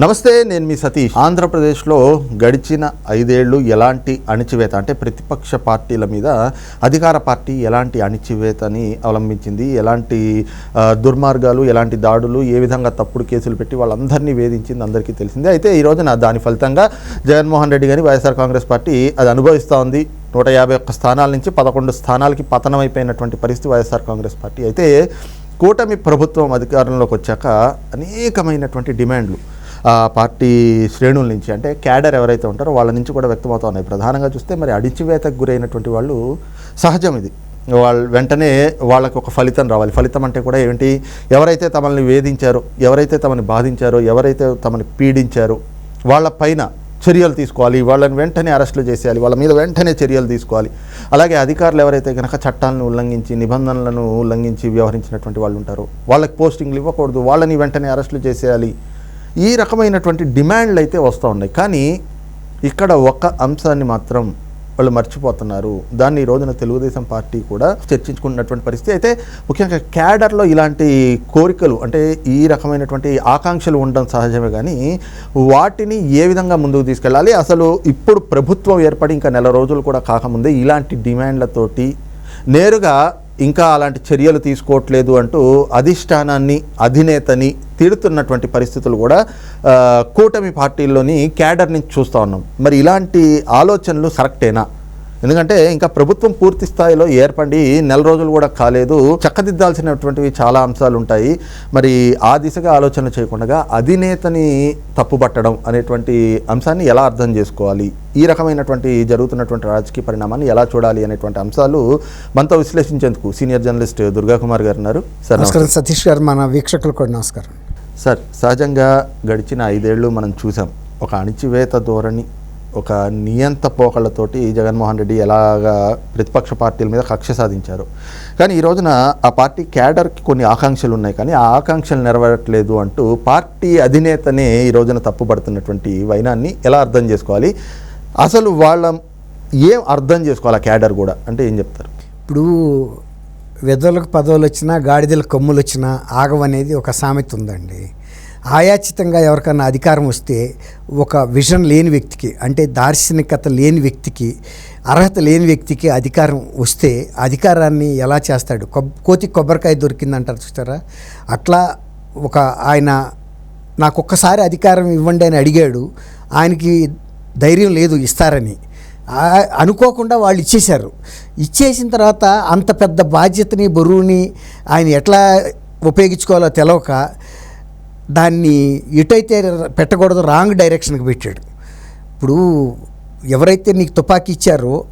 నమస్తే నేను మీ సతీష్. ఆంధ్రప్రదేశ్లో గడిచిన ఐదేళ్ళు ఎలాంటి అణిచివేత అంటే ప్రతిపక్ష పార్టీల మీద అధికార పార్టీ ఎలాంటి అణిచివేతని అవలంబించింది? ఎలాంటి దుర్మార్గాలు ఎలాంటి దాడులు ఏ విధంగా తప్పుడు కేసులు పెట్టి వాళ్ళందరినీ వేధించింది అందరికీ తెలిసిందే. అయితే ఈ రోజున దాని ఫలితంగా జగన్మోహన్ రెడ్డి గారి వైఎస్ఆర్ కాంగ్రెస్ పార్టీ అది అనుభవిస్తూ ఉంది నూట యాభై ఒక్క స్థానాల నుంచి పదకొండు స్థానాలకి పతనం అయిపోయినటువంటి పరిస్థితి వైఎస్ఆర్ కాంగ్రెస్ పార్టీ. అయితే కూటమి ప్రభుత్వం అధికారంలోకి వచ్చాక అనేకమైనటువంటి డిమాండ్లు పార్టీ శ్రేణుల నుంచి అంటే క్యాడర్ ఎవరైతే ఉంటారో వాళ్ళ నుంచి కూడా వ్యక్తమవుతా ఉన్నాయి ప్రధానంగా చూస్తే మరి అడిచివేతకు గురైనటువంటి వాళ్ళు సహజం ఇది. వాళ్ళు వెంటనే వాళ్ళకు ఒక ఫలితం రావాలి. ఫలితం అంటే కూడా ఏంటి ఎవరైతే తమల్ని వేధించారో ఎవరైతే తమని బాధించారో ఎవరైతే తమని పీడించారో వాళ్ళ పైన చర్యలు తీసుకోవాలి. వాళ్ళని వెంటనే అరెస్టులు చేసేయాలి. వాళ్ళ మీద వెంటనే చర్యలు తీసుకోవాలి. అలాగే అధికారులు ఎవరైతే కనుక చట్టాలను ఉల్లంఘించి నిబంధనలను ఉల్లంఘించి వ్యవహరించినటువంటి వాళ్ళు ఉంటారో వాళ్ళకి పోస్టింగ్లు ఇవ్వకూడదు. వాళ్ళని వెంటనే అరెస్టులు చేసేయాలి. ఈ రకమైనటువంటి డిమాండ్లు అయితే వస్తూ ఉన్నాయి. కానీ ఇక్కడ ఒక అంశాన్ని మాత్రం వాళ్ళు మర్చిపోతున్నారు. దాన్ని ఈ రోజున తెలుగుదేశం పార్టీ కూడా చర్చించుకున్నటువంటి పరిస్థితి. అయితే ముఖ్యంగా క్యాడర్లో ఇలాంటి కోరికలు అంటే ఈ రకమైనటువంటి ఆకాంక్షలు ఉండడం సహజమే కానీ వాటిని ఏ విధంగా ముందుకు తీసుకెళ్ళాలి? అసలు ఇప్పుడు ప్రభుత్వం ఏర్పడి ఇంకా నెల రోజులు కూడా కాకముందే ఇలాంటి డిమాండ్లతోటి నేరుగా ఇంకా అలాంటి చర్యలు తీసుకోవట్లేదు అంటూ అధిష్టానాన్ని అధినేతని తిడుతున్నటువంటి పరిస్థితులు కూడా కూటమి పార్టీల్లోని క్యాడర్ నుంచి చూస్తూ ఉన్నాం. మరి ఇలాంటి ఆలోచనలు కరెక్టేనా ఎందుకంటే ఇంకా ప్రభుత్వం పూర్తి స్థాయిలో ఏర్పడి నెల రోజులు కూడా కాలేదు. చక్కదిద్దాల్సినటువంటివి చాలా అంశాలు ఉంటాయి. మరి ఆ దిశగా ఆలోచన చేయకుండా అధినేతని తప్పుపట్టడం అనేటువంటి అంశాన్ని ఎలా అర్థం చేసుకోవాలి? ఈ రకమైనటువంటి జరుగుతున్నటువంటి రాజకీయ పరిణామాన్ని ఎలా చూడాలి అనేటువంటి అంశాలు మనతో విశ్లేషించేందుకు సీనియర్ జర్నలిస్ట్ దుర్గా కుమార్ గారు ఉన్నారు. సార్. నమస్కారం. సతీష్ గారు మన వీక్షకులు కూడా నమస్కారం. సార్ సహజంగా గడిచిన ఐదేళ్ళు మనం చూసాం. ఒక అణిచివేత ధోరణి ఒక నియంత పోకళ్ళతోటి జగన్మోహన్ రెడ్డి ఎలాగా ప్రతిపక్ష పార్టీల మీద కక్ష సాధించారు. కానీ ఈ రోజున ఆ పార్టీ క్యాడర్కి కొన్ని ఆకాంక్షలు ఉన్నాయి. కానీ ఆ ఆకాంక్షలు నెరవేరట్లేదు అంటూ పార్టీ అధినేతనే ఈ రోజున తప్పుపడుతున్నటువంటి వైనాన్ని ఎలా అర్థం చేసుకోవాలి? అసలు వాళ్ళ ఏం అర్థం చేసుకోవాలి ఆ క్యాడర్ కూడా? అంటే ఏం చెప్తారు? ఇప్పుడు వెదలకు పదవులు వచ్చినా గాడిదలకు కొమ్ములు వచ్చినా ఆగవనేది ఒక సామెత ఉందండి. ఆయాచితంగా ఎవరికన్నా అధికారం వస్తే ఒక విజన్ లేని వ్యక్తికి అంటే దార్శనికత లేని వ్యక్తికి అర్హత లేని వ్యక్తికి అధికారం వస్తే అధికారాన్ని ఎలా చేస్తాడు? కొబ్ కోతి కొబ్బరికాయ దొరికిందంటారు చూస్తారా? అట్లా ఒక ఆయన నాకు ఒక్కసారి అధికారం ఇవ్వండి అని అడిగాడు ఆయనకి ధైర్యం లేదు ఇస్తారని. అనుకోకుండా వాళ్ళు ఇచ్చేశారు. ఇచ్చేసిన తర్వాత అంత పెద్ద బాధ్యతని బరువుని ఆయన ఎట్లా ఉపయోగించుకోవాలో తెలవక దాన్ని ఎటైతే పెట్టకూడదు రాంగ్ డైరెక్షన్కి పెట్టాడు. ఇప్పుడు ఎవరైతే నీకు తుపాకీ ఇచ్చారో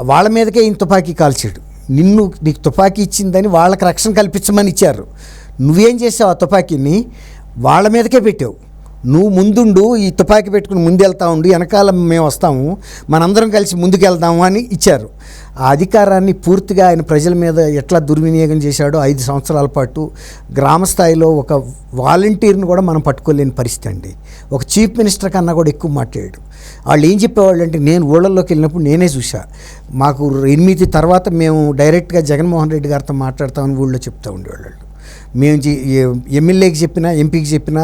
వాళ్ళ మీదకే ఈయన తుపాకీ కాల్చాడు. నిన్ను నీకు తుపాకీ ఇచ్చిందని వాళ్ళకి రక్షణ కల్పించమని ఇచ్చారు. నువ్వేం చేసావు ఆ తుపాకీని? వాళ్ళ మీదకే పెట్టావు. నువ్వు ముందుండు ఈ తుపాకీ పెట్టుకుని ముందు వెళ్తా ఉండు వెనకాల మేము వస్తాము మనందరం కలిసి ముందుకు వెళ్దాము అని ఇచ్చారు. ఆ అధికారాన్ని పూర్తిగా ఆయన ప్రజల మీద ఎట్లా దుర్వినియోగం చేశాడో ఐదు సంవత్సరాల పాటు గ్రామ స్థాయిలో ఒక వాలంటీర్ని కూడా మనం పట్టుకోలేని పరిస్థితి అండి. ఒక చీఫ్ మినిస్టర్ కన్నా కూడా ఎక్కువ మాట్లాడాడు. వాళ్ళు ఏం చెప్పేవాళ్ళు అంటే నేను ఊళ్ళల్లోకి వెళ్ళినప్పుడు నేనే చూసా మాకు ఎనిమిది తర్వాత మేము డైరెక్ట్గా జగన్మోహన్ రెడ్డి గారితో మాట్లాడతామని ఊళ్ళో చెప్తూ ఉండేవాళ్ళు. మేము ఎమ్మెల్యేకి చెప్పినా ఎంపీకి చెప్పినా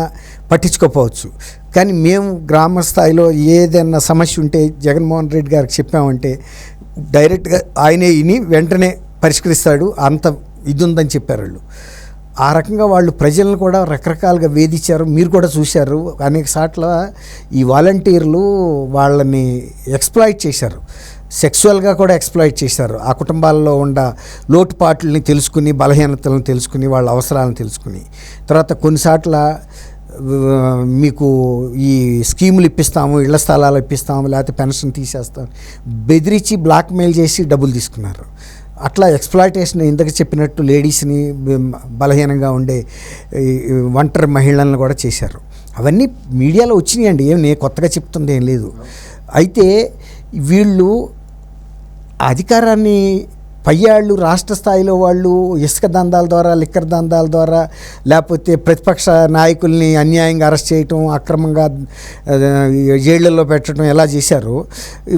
పట్టించుకోకపోవచ్చు. కానీ మేము గ్రామ స్థాయిలో ఏదైనా సమస్య ఉంటే జగన్మోహన్ రెడ్డి గారికి చెప్పామంటే డైరెక్ట్గా ఆయనే విని వెంటనే పరిష్కరిస్తాడు. అంత ఇది ఉందని చెప్పారు వాళ్ళు. ఆ రకంగా వాళ్ళు ప్రజలను కూడా రకరకాలుగా వేధించారు. మీరు కూడా చూశారు. అనేక సార్ల ఈ వాలంటీర్లు వాళ్ళని ఎక్స్ప్లాయిట్ చేశారు. సెక్సువల్గా కూడా ఎక్స్ప్లాయిట్ చేశారు. ఆ కుటుంబాల్లో ఉన్న లోటుపాట్లని తెలుసుకుని బలహీనతలను తెలుసుకుని వాళ్ళ అవసరాలను తెలుసుకుని. తర్వాత కొన్నిసార్ట్ల మీకు ఈ స్కీములు ఇప్పిస్తాము ఇళ్ళ స్థలాలు ఇప్పిస్తాము లేకపోతే పెన్షన్ తీసేస్తాం. బెదిరించి బ్లాక్మెయిల్ చేసి డబ్బులు తీసుకున్నారు. అట్లా ఎక్స్ప్లాయిటేషన్ ఇందాక చెప్పినట్టు లేడీస్ని బలహీనంగా ఉండే ఒంటరి మహిళలను కూడా చేశారు. అవన్నీ మీడియాలో వచ్చినాయండి. ఏం నేను కొత్తగా చెప్తుంది ఏం లేదు. అయితే వీళ్ళు అధికారాన్ని పయ్యాళ్ళు రాష్ట్ర స్థాయిలో వాళ్ళు ఇసుక దందాల ద్వారా లిక్కర్ దందాల ద్వారా లేకపోతే ప్రతిపక్ష నాయకుల్ని అన్యాయంగా అరెస్ట్ చేయటం అక్రమంగా ఆ, పెట్టడం ఎలా చేశారు?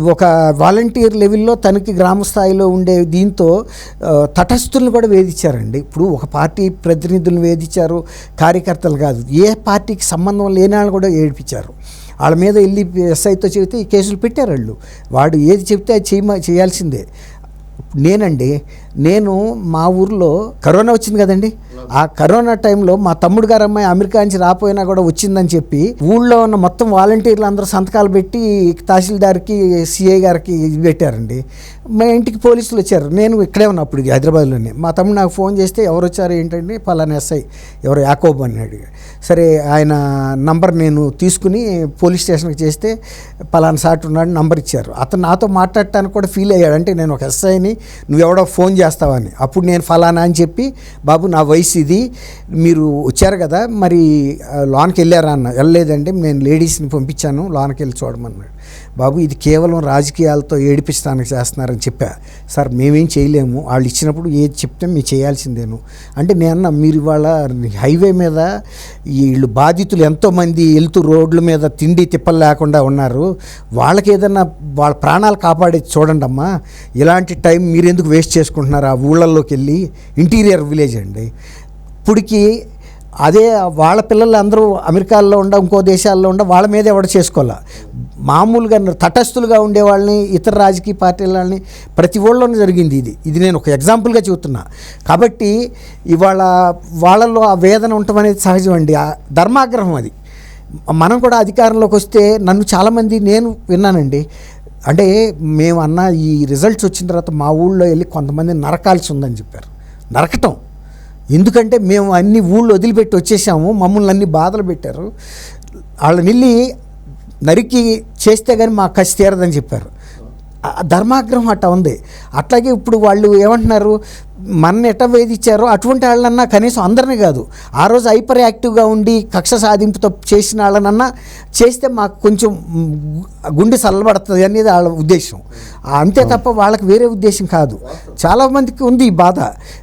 ఒక వాలంటీర్ లెవెల్లో తనకి గ్రామ స్థాయిలో ఉండే దీంతో తటస్థులను కూడా వేధించారండి. ఇప్పుడు ఒక పార్టీ ప్రతినిధులను వేధించారు కార్యకర్తలు కాదు. ఏ పార్టీకి సంబంధం లేని వాళ్ళు కూడా ఏడిపించారు. వాళ్ళ మీద వెళ్ళి ఎస్ఐతో చెబితే ఈ కేసులు పెట్టారు వాళ్ళు. వాడు ఏది చెప్తే అది చేయమ చేయాల్సిందే. నేనండి నేను మా ఊర్లో కరోనా వచ్చింది కదండి. ఆ కరోనా టైంలో మా తమ్ముడు గారు అమ్మాయి అమెరికా నుంచి రాపోయినా కూడా వచ్చిందని చెప్పి ఊళ్ళో ఉన్న మొత్తం వాలంటీర్లు అందరూ సంతకాలు పెట్టి తహసీల్దార్కి సిఐ గారికి పెట్టారండి. మా ఇంటికి పోలీసులు వచ్చారు. నేను ఇక్కడే ఉన్నా అప్పుడు హైదరాబాద్లోనే. మా తమ్ముడు నాకు ఫోన్ చేస్తే ఎవరు వచ్చారు ఏంటంటే పలానా ఎస్ఐ ఎవరు? యాకోబ్ అన్నాడు సరే ఆయన నంబర్ నేను తీసుకుని పోలీస్ స్టేషన్కి చేస్తే పలానా సాట్ ఉన్నాడు నంబర్ ఇచ్చారు. అతను నాతో మాట్లాడటానికి కూడా ఫీల్ అయ్యాడు. అంటే నేను ఒక ఎస్ఐని నువ్వెవడో ఫోన్ చేస్తావని. అప్పుడు నేను ఫలానా అని చెప్పి బాబు నా వయసు ఇది. మీరు వచ్చారు కదా మరి ఆ, వెళ్ళారా? అన్న. వెళ్ళలేదండి. నేను లేడీస్ని పంపించాను లోనకి వెళ్ళి చూడమన్నాడు. బాబు ఇది కేవలం రాజకీయాలతో ఏడిపించడానికి చేస్తున్నారని చెప్పా. సార్ మేమేం చేయలేము. వాళ్ళు ఇచ్చినప్పుడు ఏది చెప్తే మీరు చేయాల్సిందేను. అంటే నేను మీరు ఇవాళ హైవే మీద వీళ్ళు బాధితులు ఎంతోమంది వెళ్తూ రోడ్ల మీద తిండి తిప్పలు లేకుండా ఉన్నారు. వాళ్ళకి ఏదన్నా వాళ్ళ ప్రాణాలు కాపాడేది చూడండి అమ్మా ఇలాంటి టైం మీరు ఎందుకు వేస్ట్ చేసుకుంటున్నారు? ఆ ఊళ్ళల్లోకి వెళ్ళి ఇంటీరియర్ విలేజ్ అండి. ఇప్పటికి అదే వాళ్ళ పిల్లలు అందరూ అమెరికాల్లో ఉండ ఇంకో దేశాల్లో ఉండ వాళ్ళ మీద ఎవడ చేసుకోవాలా? మామూలుగా తటస్థులుగా ఉండే వాళ్ళని ఇతర రాజకీయ పార్టీల వాళ్ళని ప్రతి ఊళ్ళోనూ జరిగింది ఇది. ఇది నేను ఒక ఎగ్జాంపుల్గా చెబుతున్నా. కాబట్టి ఇవాళ వాళ్ళల్లో ఆ వేదన ఉండటం అనేది సహజం అండి ఆ ధర్మాగ్రహం అది. మనం కూడా అధికారంలోకి వస్తే నన్ను చాలామంది నేను విన్నానండి. అంటే మేము అన్న ఈ రిజల్ట్స్ వచ్చిన తర్వాత మా ఊళ్ళో వెళ్ళి కొంతమంది నరకాల్సి ఉందని చెప్పారు. నరకటం. ఎందుకంటే మేము అన్ని ఊళ్ళో వదిలిపెట్టి వచ్చేసాము మమ్మల్ని అన్ని బాధలు పెట్టారు. వాళ్ళని వెళ్ళి నరికి చేస్తే కానీ మా కసి తీరదని చెప్పారు. ధర్మాగ్రహం అట్ట ఉంది. అట్లాగే ఇప్పుడు వాళ్ళు ఏమంటున్నారు మన ఎట్ట వేధించారో అటువంటి వాళ్ళన్నా కనీసం అందరినీ కాదు. ఆ రోజు హైపర్ యాక్టివ్గా ఉండి కక్ష సాధింపుతో చేసిన వాళ్ళనన్నా చేస్తే మాకు కొంచెం గుండె చల్లబడుతుంది అనేది వాళ్ళ ఉద్దేశం. అంతే తప్ప వాళ్ళకి వేరే ఉద్దేశం కాదు. చాలా మందికి ఉంది ఈ బాధ.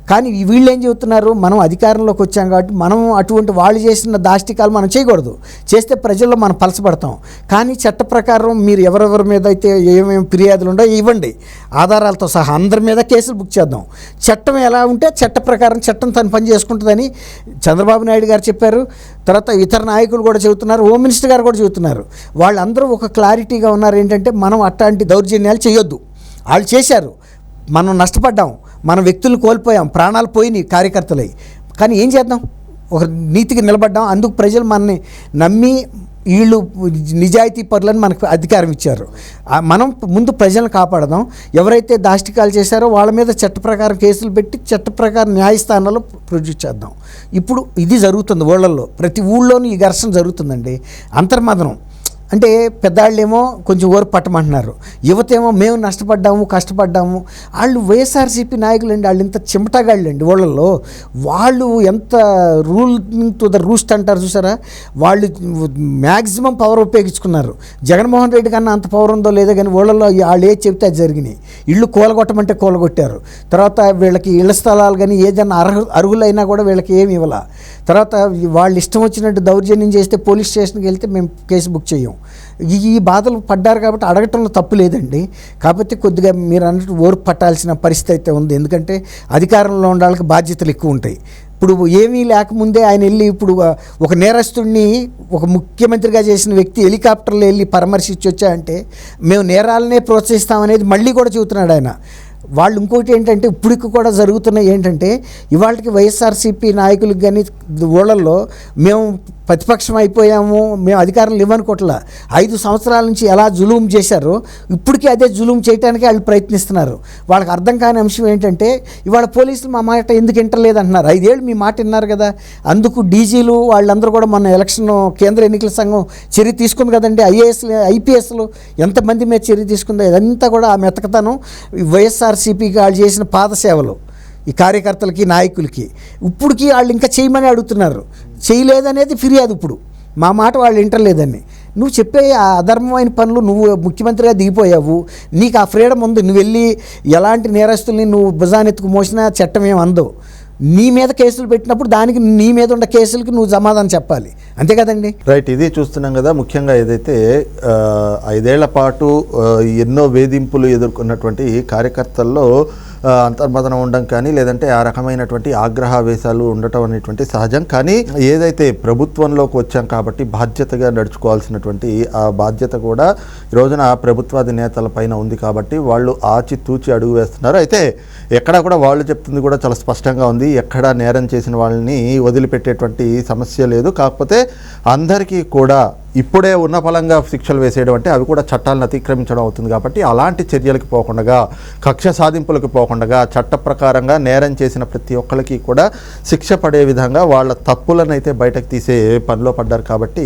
కానీ వీళ్ళు ఏం చెబుతున్నారు? మనం అధికారంలోకి వచ్చాం కాబట్టి మనం అటువంటి వాళ్ళు చేసిన దాష్టికాలు మనం చేయకూడదు. చేస్తే ప్రజల్లో మనం పలసపడతాం. కానీ చట్ట ప్రకారం మీరు ఎవరెవరి మీద అయితే ఏమేమి ఫిర్యాదులు ఉండో ఇవ్వండి. ఆధారాలతో సహా అందరి మీద కేసులు బుక్ చేద్దాం. చట్టం చట్టం ఎలా ఉంటే చట్ట ప్రకారం చట్టం తను పని చేసుకుంటుందని చంద్రబాబు నాయుడు గారు చెప్పారు. తర్వాత ఇతర నాయకులు కూడా చెబుతున్నారు. హోమ్ మినిస్టర్ గారు కూడా చెబుతున్నారు. వాళ్ళందరూ ఒక క్లారిటీగా ఉన్నారు ఏంటంటే మనం అట్లాంటి దౌర్జన్యాలు చేయొద్దు. వాళ్ళు చేశారు. మనం నష్టపడ్డాం. మన వ్యక్తులు కోల్పోయాం. ప్రాణాలు పోయినాయి కార్యకర్తలై. కానీ ఏం చేద్దాం? ఒక నీతికి నిలబడ్డాం. అందుకు ప్రజలు మనని నమ్మి వీళ్ళు నిజాయితీ పరులను మనకు అధికారం ఇచ్చారు. మనం ముందు ప్రజలను కాపాడదాం. ఎవరైతే దాష్టికాలు చేశారో వాళ్ళ మీద చట్ట ప్రకారం కేసులు పెట్టి చట్ట ప్రకారం న్యాయస్థానాల్లో ప్రొడ్యూస్ చేద్దాం. ఇప్పుడు ఇది జరుగుతుంది ఊళ్ళల్లో. ప్రతి ఊళ్ళోనూ ఈ ఘర్షణ జరుగుతుందండి. అంతర్మదనం. అంటే పెద్దాళ్ళేమో కొంచెం ఓరు పట్టమంటున్నారు. యువతేమో మేము నష్టపడ్డాము కష్టపడ్డాము. వాళ్ళు వైఎస్ఆర్సీపీ నాయకులు అండి వాళ్ళు ఇంత చిమటగాళ్ళు అండి వాళ్ళల్లో వాళ్ళు ఎంత రూల్ టు ద రూస్ట్ అంటారు చూసారా? వాళ్ళు మ్యాక్సిమం పవర్ ఉపయోగించుకున్నారు. జగన్మోహన్ రెడ్డి కన్నా అంత పవర్ ఉందో లేదో కానీ వాళ్ళల్లో వాళ్ళు ఏది చెప్తే అది జరిగినాయి. ఇళ్ళు కూలగొట్టమంటే కూలగొట్టారు. తర్వాత వీళ్ళకి ఇళ్ళ స్థలాలు కానీ ఏదైనా అర్హ అర్హులైనా కూడా వీళ్ళకి ఏమి ఇవ్వాల. తర్వాత వాళ్ళు ఇష్టం వచ్చినట్టు దౌర్జన్యం చేస్తే పోలీస్ స్టేషన్కి వెళ్తే మేము కేసు బుక్ చేయం. ఈ ఈ బాధలు పడ్డారు కాబట్టి అడగటంలో తప్పు లేదండి. కాకపోతే కొద్దిగా మీరు అన్నట్టు ఓర్పు పట్టాల్సిన పరిస్థితి అయితే ఉంది. ఎందుకంటే అధికారంలో ఉండాలకి బాధ్యతలు ఎక్కువ ఉంటాయి. ఇప్పుడు ఏమీ లేకముందే ఆయన వెళ్ళి ఇప్పుడు ఒక నేరస్తుడిని ఒక ముఖ్యమంత్రిగా చేసిన వ్యక్తి హెలికాప్టర్లో వెళ్ళి పరామర్శించి వచ్చాయంటే మేము నేరాలనే ప్రోత్సహిస్తామనేది మళ్ళీ కూడా చెబుతున్నాడు ఆయన. వాళ్ళు ఇంకోటి ఏంటంటే ఇప్పటికి కూడా జరుగుతున్నాయి ఏంటంటే ఇవాళకి వైఎస్ఆర్సీపీ నాయకులకు కానీ ఊళ్ళల్లో మేము ప్రతిపక్షం అయిపోయాము మేము అధికారం ఇవ్వనుకోట్లా ఐదు సంవత్సరాల నుంచి ఎలా జులుం చేశారో ఇప్పటికీ అదే జులుం చేయడానికి వాళ్ళు ప్రయత్నిస్తున్నారు. వాళ్ళకి అర్థం కాని అంశం ఏంటంటే ఇవాళ పోలీసులు మా మాట ఎందుకు వింటలేదు అంటున్నారు ఐదేళ్ళు మీ మాట విన్నారు కదా. అందుకు డీజీలు వాళ్ళందరూ కూడా మన ఎలక్షన్ కేంద్ర ఎన్నికల సంఘం చర్య తీసుకుంది కదండి ఐఏఎస్ ఐపీఎస్లు ఎంతమంది మీద చర్య తీసుకుందో ఇదంతా కూడా ఆ మెతకతనం వైఎస్ఆర్సీపీకి వాళ్ళు చేసిన పాత సేవలు ఈ కార్యకర్తలకి నాయకులకి ఇప్పుడుకి వాళ్ళు ఇంకా చేయమని అడుగుతున్నారు. చేయలేదనేది ఫిర్యాదు ఇప్పుడు. మా మాట వాళ్ళు వింటలేదని. నువ్వు చెప్పే అధర్మమైన పనులు నువ్వు ముఖ్యమంత్రిగా దిగిపోయావు. నీకు ఆ ఫ్రీడమ్ ఉంది. నువ్వు వెళ్ళి ఎలాంటి నేరస్తుల్ని నువ్వు భుజానెత్తుకు మోసినా చట్టం ఏం అందవు. నీ మీద కేసులు పెట్టినప్పుడు దానికి నీ మీద ఉన్న కేసులకి నువ్వు సమాధానం చెప్పాలి. అంతే కదండి? రైట్ ఇది చూస్తున్నాం కదా ముఖ్యంగా ఏదైతే ఐదేళ్ళ పాటు ఎన్నో వేధింపులు ఎదుర్కొన్నటువంటి కార్యకర్తల్లో అంతర్మదనం ఉండడం కానీ లేదంటే ఆ రకమైనటువంటి ఆగ్రహావేశాలు ఉండటం అనేటువంటి సహజం. కానీ ఏదైతే ప్రభుత్వంలోకి వచ్చాం కాబట్టి బాధ్యతగా నడుచుకోవాల్సినటువంటి ఆ బాధ్యత కూడా ఈ రోజున ప్రభుత్వాధినేతల పైన ఉంది కాబట్టి వాళ్ళు ఆచి తూచి అడుగు వేస్తున్నారు. అయితే ఎక్కడ కూడా వాళ్ళు చెప్తుంది కూడా చాలా స్పష్టంగా ఉంది. ఎక్కడ నేరం చేసిన వాళ్ళని వదిలిపెట్టేటువంటి సమస్య లేదు. కాకపోతే అందరికీ కూడా ఇప్పుడే ఉన్న ఫలంగా శిక్షలు వేసేయడం అంటే అవి కూడా చట్టాలను అతిక్రమించడం అవుతుంది కాబట్టి అలాంటి చర్యలకు పోకుండా కక్ష సాధింపులకు పోకుండా చట్ట ప్రకారంగా నేరం చేసిన ప్రతి ఒక్కరికి కూడా శిక్ష పడే విధంగా వాళ్ళ తప్పులను అయితే బయటకు తీసే పనిలో పడ్డారు కాబట్టి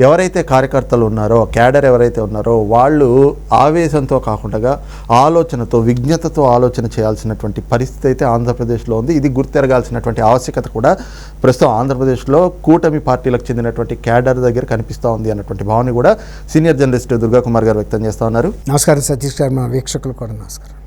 ఎవరైతే కార్యకర్తలు ఉన్నారో క్యాడర్ ఎవరైతే ఉన్నారో వాళ్ళు ఆవేశంతో కాకుండా ఆలోచనతో విజ్ఞతతో ఆలోచన చేయాల్సినటువంటి పరిస్థితి అయితే ఆంధ్రప్రదేశ్లో ఉంది. ఇది గుర్తెరగాల్సినటువంటి ఆవశ్యకత కూడా ప్రస్తుతం ఆంధ్రప్రదేశ్లో కూటమి పార్టీలకు చెందినటువంటి క్యాడర్ దగ్గర కనిపిస్తూ ఉంది అన్నటువంటి భావన కూడా సీనియర్ జర్నలిస్ట్ దుర్గా కుమార్ గారు వ్యక్తం చేస్తూ ఉన్నారు. నమస్కారం సతీష్ గారు మా వీక్షకులు కూడా నమస్కారం.